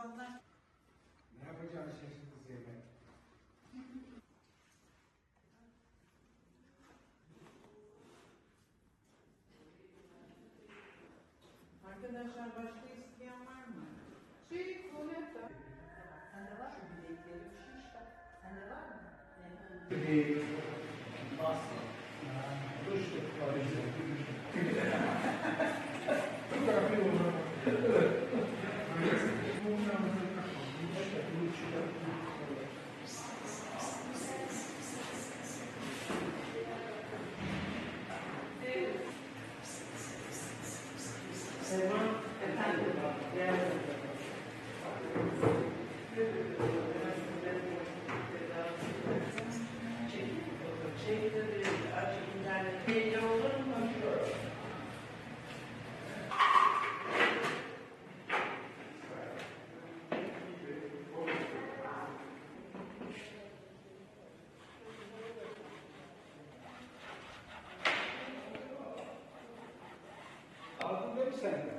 İnsanlar Ne yapacağını şaşırdı Zeynep. Arkadaşlar başka isteyen var mı? Şey, tuvalette. Sende var mı bileklerim şişti? Sende var mı? Bir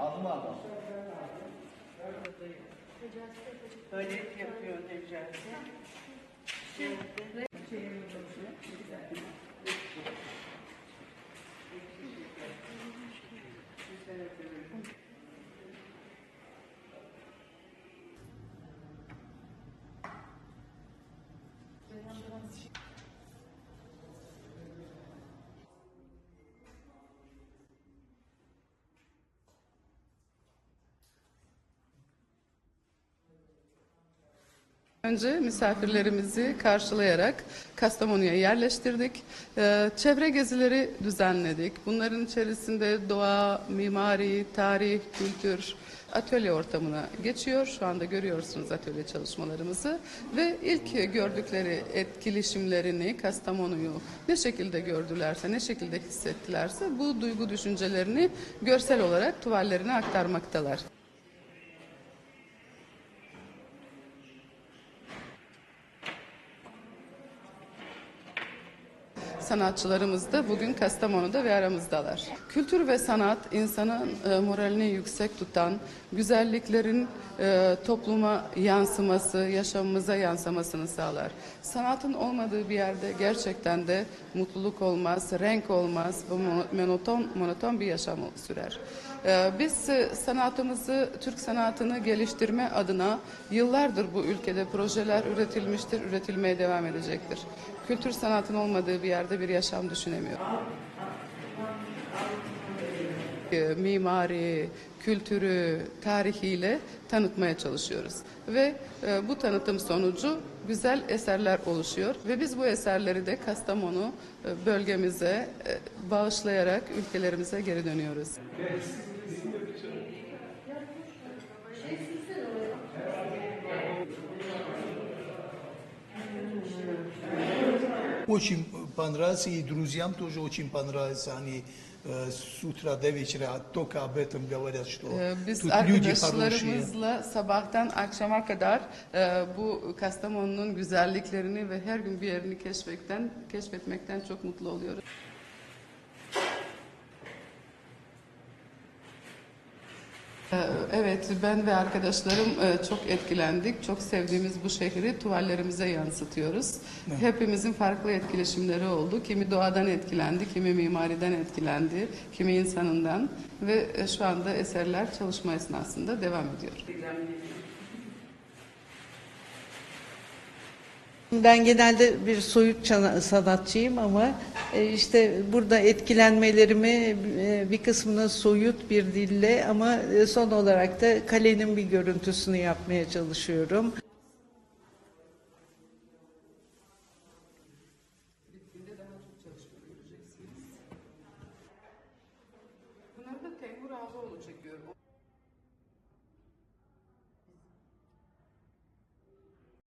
Aldım aldım. Böyle yapıyor Necati. Şimdi şeyin başına Önce misafirlerimizi karşılayarak Kastamonu'ya yerleştirdik. Ee, Çevre gezileri düzenledik. Bunların içerisinde doğa, mimari, tarih, kültür, atölye ortamına geçiyor. Şu anda görüyorsunuz atölye çalışmalarımızı. Ve ilk gördükleri etkileşimlerini, Kastamonu'yu ne şekilde gördülerse, ne şekilde hissettilerse bu duygu düşüncelerini görsel olarak tuvallerine aktarmaktalar. Sanatçılarımız da bugün Kastamonu'da ve aramızdalar. Kültür ve sanat insanın e, moralini yüksek tutan, güzelliklerin e, topluma yansıması, yaşamımıza yansımasını sağlar. Sanatın olmadığı bir yerde gerçekten de mutluluk olmaz, renk olmaz, bu monoton, monoton bir yaşam sürer. E, Biz e, sanatımızı, Türk sanatını geliştirme adına yıllardır bu ülkede projeler üretilmiştir, üretilmeye devam edecektir. Kültür sanatın olmadığı bir yerde bir yaşam düşünemiyorum. E, Mimari, kültürü, tarihiyle tanıtmaya çalışıyoruz. Ve e, bu tanıtım sonucu güzel eserler oluşuyor ve biz bu eserleri de Kastamonu e, bölgemize e, bağışlayarak ülkelerimize geri dönüyoruz. Очень понравился, и друзьям тоже очень понравился. Они э, с утра до вечера только об этом говорят, что Ee, Biz тут люди хорошие. arkadaşlarımızla sabahtan akşama kadar e, bu Kastamonu'nun güzelliklerini ve her gün bir yerini keşfetmekten, keşfetmekten çok mutlu oluyoruz. Evet, ben ve arkadaşlarım e, çok etkilendik. Çok sevdiğimiz bu şehri tuvallerimize yansıtıyoruz. Hepimizin farklı etkileşimleri oldu. Kimi doğadan etkilendi, kimi mimariden etkilendi, kimi insanından ve e, şu anda eserler çalışma esnasında devam ediyor. Ben genelde bir soyut sanatçıyım ama e, işte burada etkilenmelerimi e, bir kısmını soyut bir dille ama e, son olarak da kalenin bir görüntüsünü yapmaya çalışıyorum. Bunları da Temur Ağaoğlu çekiyor.